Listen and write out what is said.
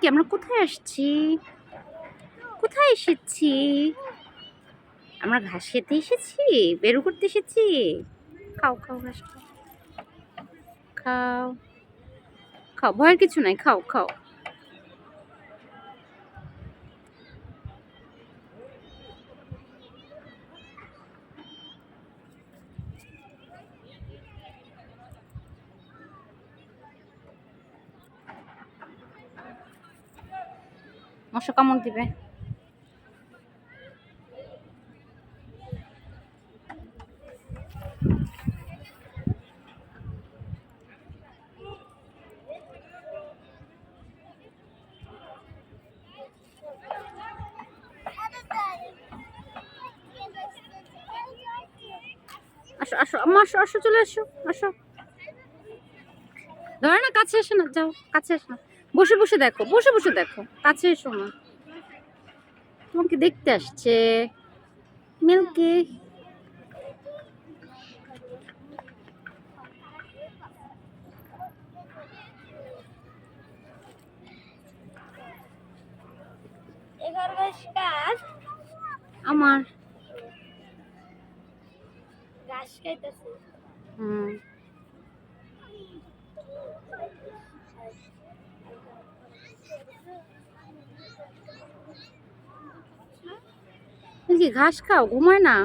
কি আমরা কোথায় আসছি? কোথায় এসেছি? আমরা ঘাস খেতে এসেছি? বেরু করতে এসেছি? খাও খাও ঘাস খাও। খাও। খাও ভয়ের কিছু নাই খাও খাও। মশা কামড় দিবে? আসো আসো আসো আসো, চলে আসো আসো। ধরে না, কাছে এসো না, যাও, কাছে এসো। না বসে বসে দেখো বসে বসে দেখো কাছে এসো না তোমাকে দেখতে আসছে। মিল্কি। আমার। ঘাস খাইতেছে। হুম। মিল্কি ঘাস খাও ঘুমায় না।